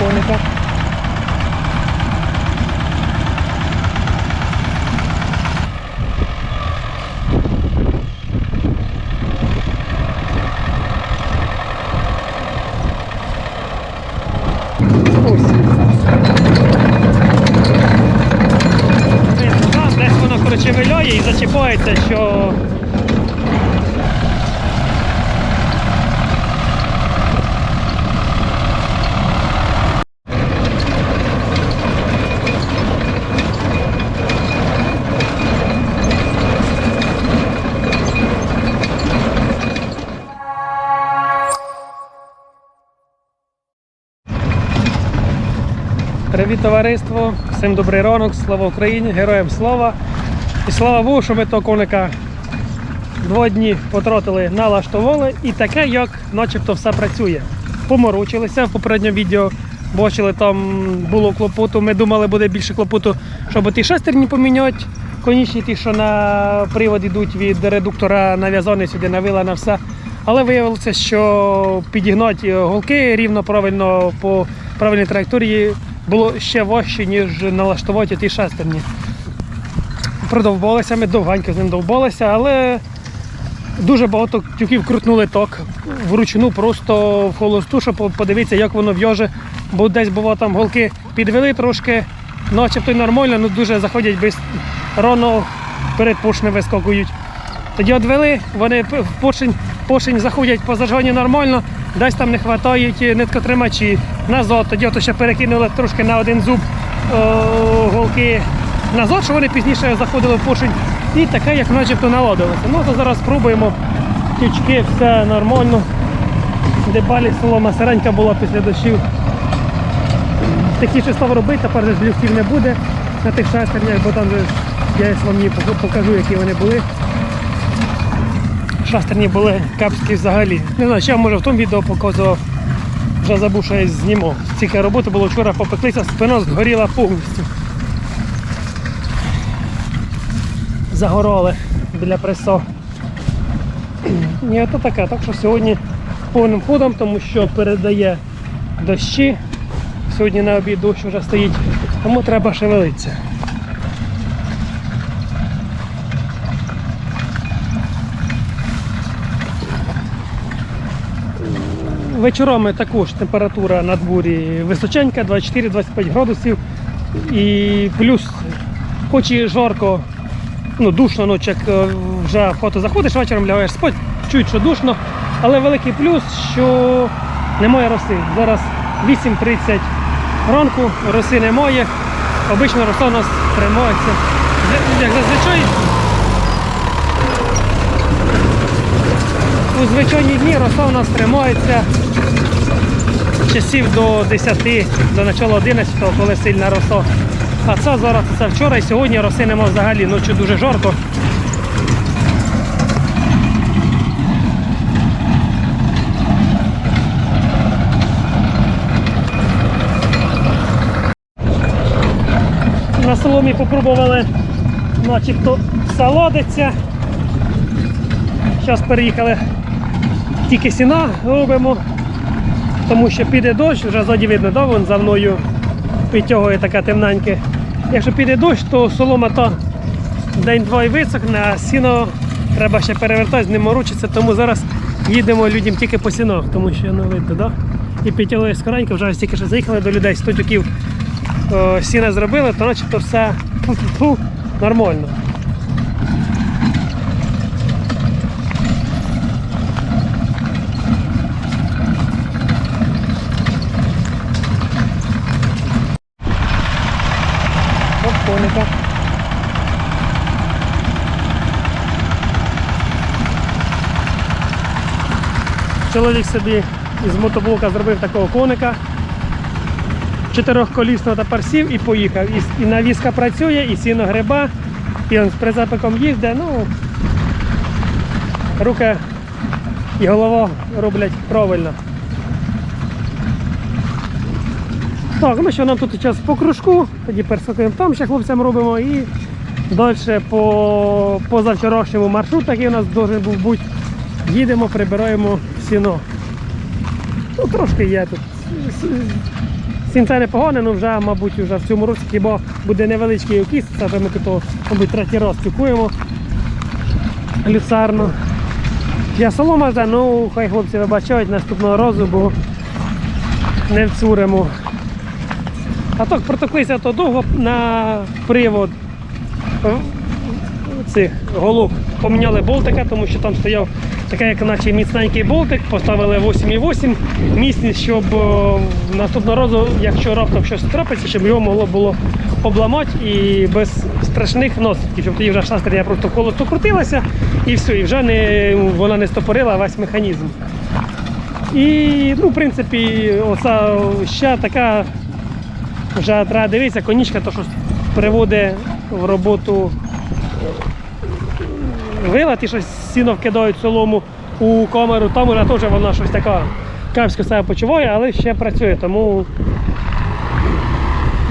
коника. Ось. Видно, да? Десь воно коротше виляє і зачіпається, що Привіт, товариство! Всім добрий ранок, слава Україні, героям слава! І слава Богу, що ми того коника два дні потратили, налаштували, і таке, як начебто все працює. Поморочилися в попередньому відео. Бачили, там було клопоту. Ми думали, буде більше клопоту, щоб ті шестерні поміняти. Конічні ті, що на привод йдуть від редуктора нав'язані сюди на вила на все. Але виявилося, що підігнати голки рівно правильно по правильній траєкторії було ще важче, ніж налаштувати ті шестерні. Продовбалися, ми довганько з ним довбалися, але дуже багато тюків крутнули ток вручну, просто в холосту, щоб подивитися, як воно в'яже. Бо десь було там голки підвели трошки, начебто й нормально, але дуже заходять без рано перед поршнем вискакують. Тоді відвели, вони в поршень, поршень заходять по зажганню нормально, десь там не вистачають ниткотримачі назад. Тоді ото ще перекинули трошки на один зуб о, голки назад, що вони пізніше заходили в поршень. І таке, як начебто наладилося. Ну то зараз спробуємо. Тючки, все нормально. Дебалі солома сиренька була після дощів. Такі став робити, тепер же люфтів не буде на тих шестернях, бо там же я вам її покажу, які вони були. Шестерні були кепські взагалі. Не знаю, ще може в тому відео показував. Вже забув, що я знімав. Стільки роботи було вчора попеклися, спина згоріла повністю. Загороли біля пресо. Ні, то таке. Так що сьогодні повним ходом, тому що передає дощі. Сьогодні на обід дощ вже стоїть, тому треба шевелитися. Вечорами також температура на дворі височенька, 24-25 градусів. І плюс, хоч і жарко, ну душно, ну, як е, вже хату заходиш, вечором лягаєш спать, чуть, що душно, але великий плюс, що немає роси. Зараз 8.30 ранку, роси немає. Обично роса у нас тримається. Як зазвичай, у звичайні дні роса у нас тримається часів до 10, до начала 11, коли сильна роса. А це зараз це вчора і сьогодні роси нема взагалі, ночі дуже жарко. На соломі попробували начебто салодиться. Зараз переїхали тільки сіна робимо, тому що піде дощ, вже ззаді видно, да, вон за мною підтягує таке темненьке. Якщо піде дощ, то солома то день-два і висохне, а сіно треба ще перевертати, з ним морочиться, тому зараз їдемо людям тільки по сінах, тому що ну видно, да? І підтягує скоренько, вже ось тільки що заїхали до людей, 100 тюків о, сіна зробили, то начебто все фу-фу-фу, нормально. Оп, коника. Чоловік собі із мотоблока зробив такого коника. Чотирьохколісного тепер сів і поїхав. І, і навіска працює, і сіно гриба, і він з прицепиком їздить. Ну, руки і голова роблять правильно. Так, ну що нам тут зараз по кружку, тоді перескакуємо там, ще хлопцям робимо і далі по позавчорашньому маршруту, який у нас должен був бути, їдемо, прибираємо сіно. Ну, трошки є тут. Сінце непогане, ну вже, мабуть, вже в цьому році хіба буде невеличкий окіс, це ми тут, мабуть, третій раз цукуємо люцерну. Я солома вже, ну хай хлопці вибачають наступного разу, бо не вцуримо. А так протоклися то довго на привод цих голов поміняли болтика, тому що там стояв такий, як наче міцненький болтик, поставили 8,8 міцність, щоб е, наступного разу, якщо раптом щось трапиться, щоб його могло було обламати і без страшних наслідків, щоб тоді вже шастерня просто колесо крутилася і все, і вже не, вона не стопорила весь механізм. І, ну, в принципі, оця ще така вже треба дивитися, конічка, то що приводить в роботу вила, ті щось сіно вкидають солому у камеру, там уже теж вона щось така капсько себе почуває, але ще працює, тому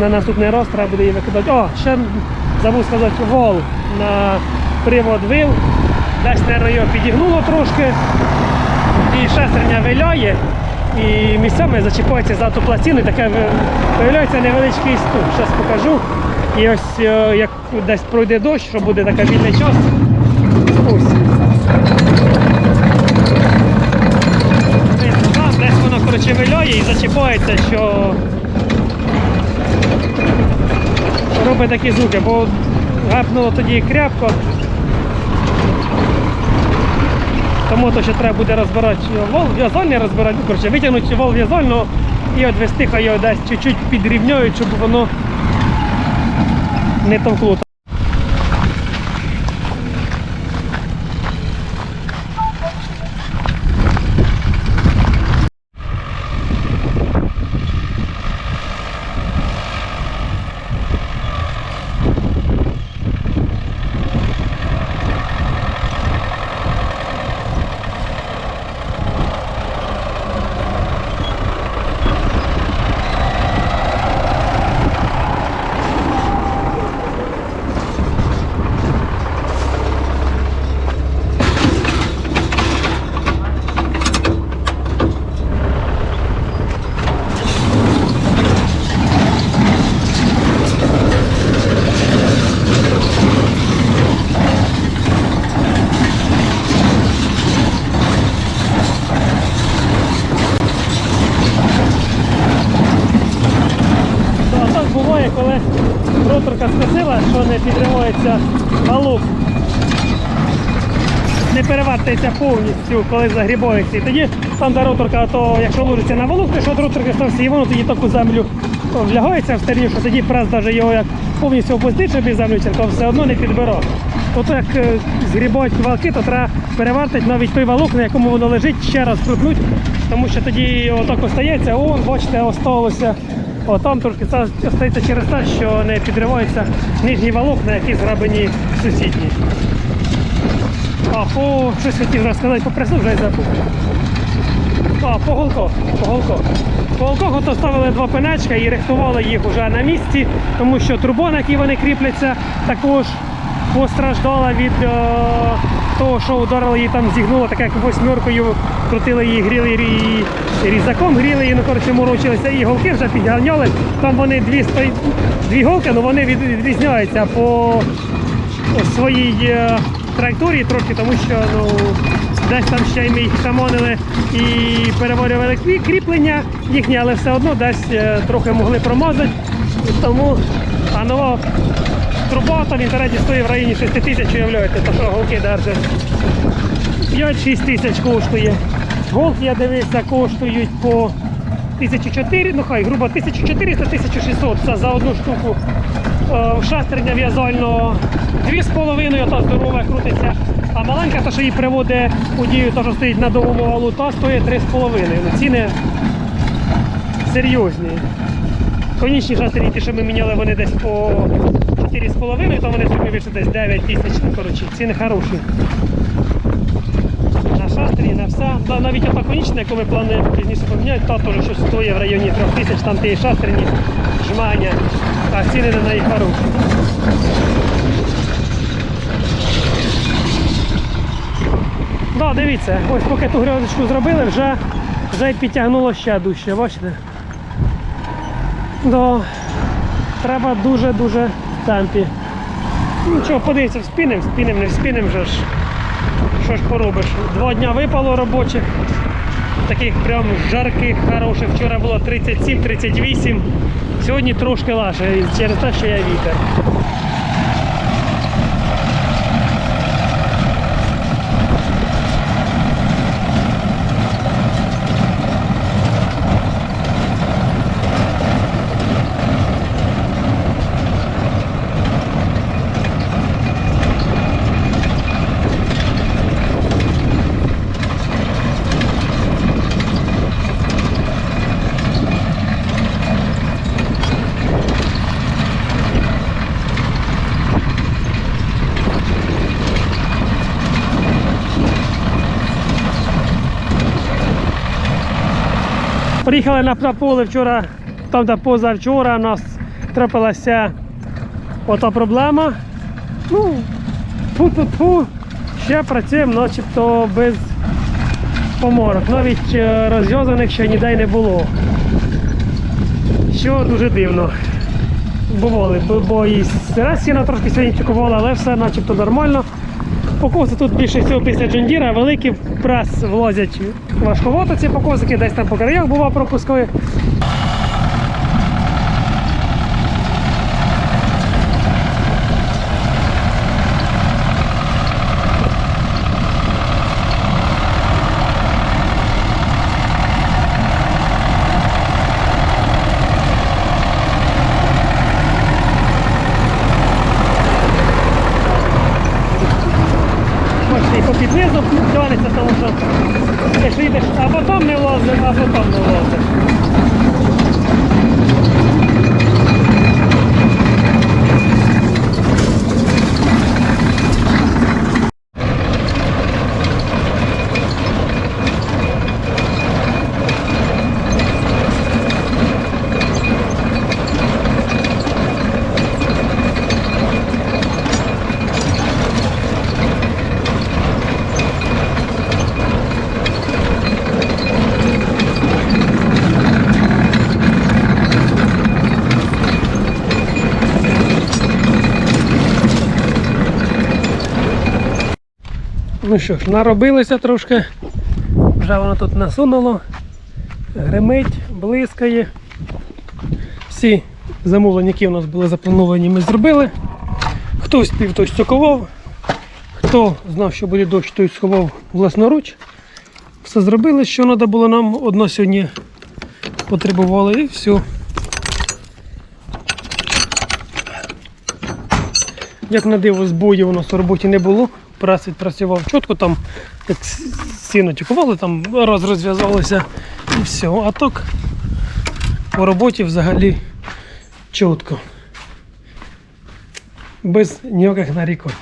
на наступний раз треба буде її викидати. О, ще забув сказати вол на привод вил. Десь, мабуть, його підігнуло трошки і шестерня виляє, і місцями зачіпається за ту пластину, і таке виявляється невеличкий стук. Зараз покажу. І ось е, як десь пройде дощ, що буде така вільний час. Десь воно коротше і зачіпається, що робить такі звуки, бо гапнуло тоді крепко. Тому то ще треба буде розбирати вол в'язальний розбирати, ну, коротше, витягнути вол в'язального і відвести, хай його десь чуть-чуть підрівняють, щоб воно не товкло. А так буває, коли роторка скосила, що не підривається галуп. Не перевертається повністю, коли загрібається. І тоді там де роторка, то якщо ложиться на валук, то що від роторки стався, і воно тоді таку землю влягається в старі, що тоді прес навіть його як повністю опустить, щоб і землю черкав, все одно не підбирав. Тобто як е, згрібають валки, то треба перевертати навіть той валок, на якому воно лежить, ще раз крутнуть, тому що тоді отак остається, о, бачите, осталося. О, там трошки стається через те, що не підривається нижній валок, на який зграбені сусідні. А по щось хотів розказати по пресу, вже й забув. А, по голках, по ото ставили два пеначка і рихтували їх вже на місці, тому що труба, на якій вони кріпляться, також постраждала від е, того, що ударили її там, зігнуло, так як восьмеркою крутили її, гріли її різаком, гріли її, ну коротше морочилися, і голки вже підганяли. Там вони дві, дві голки, але вони відрізняються по своїй е, траєкторії трохи, тому що ну, десь там ще й ми їх шамонили і переварювали крі- кріплення їхні, але все одно десь е, трохи могли промазати. Тому а нова труба там в інтернеті стоїть в районі 6 тисяч, уявляєте, то що голки держать. 5-6 тисяч коштує. Голки, я дивився, коштують по 1400, ну хай, грубо 1400-1600 це за одну штуку. Е, Шестерня в'язального 2,5, та здорова крутиться. А маленька, та що її приводить у дію, та що стоїть на довгому валу, та стоїть 3,5. Ну, ціни серйозні. Конічні шестерні, ті, що ми міняли, вони десь по 4,5, то вони собі вийшли десь 9 тисяч. Ну, коротше, ціни хороші. На шастрі, на все. Да, навіть ота конічна, яку ми плануємо пізніше поміняти, та теж щось стоїть в районі 3 тисяч, там ті шастерні, жмання, а ціни на неї хороші. Да, дивіться, ось поки ту грязочку зробили, вже Вже підтягнуло ще дужче, бачите? Да. Треба дуже-дуже темпі. Нічого, подивіться, вспінем, вспінем, не вспінем вже ж. Що ж поробиш? Два дня випало робочих. Таких прям жарких, хороших. Вчора було 37-38. Сьогодні трошки лаше через те, що я вітер. Приїхали на, поле вчора, там де позавчора у нас трапилася ота проблема. Ну, фу-фу-фу, ще працюємо начебто без поморок. Навіть е, розв'язаних ще ніде не було. Що дуже дивно. Бували, бо, і сіна трошки сьогодні чекувала, але все начебто нормально. Покоси тут більше всього після джундіра, великі прес влазять важковато ці покосики, десь там по краях бува пропускає. Бачите, і по піднизу тягнеться, тому що якщо йдеш а потім не влазиш, а потім не влазиш. Ну що ж, наробилося трошки. Вже воно тут насунуло, гримить, блискає. Всі замовлення, які у нас були заплановані, ми зробили. Хто спів, той стюкував. Хто знав, що буде дощ, той сховав власноруч. Все зробили, що треба було нам. Одно сьогодні потребували і все. Як на диво, збоїв у нас у роботі не було. Прес відпрацював чітко, там с- сіно тікували, там раз розв'язалося і все. А так по роботі взагалі чітко. Без ніяких нарікань.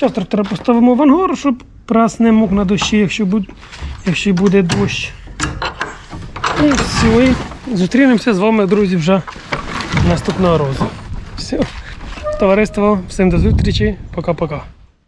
Зараз трактора поставимо в ангар, щоб прес не мог на дощі, якщо буде, якщо буде дощ. І все. І зустрінемося з вами, друзі, вже наступного разу. Все. Товариство, всім до зустрічі. Пока-пока.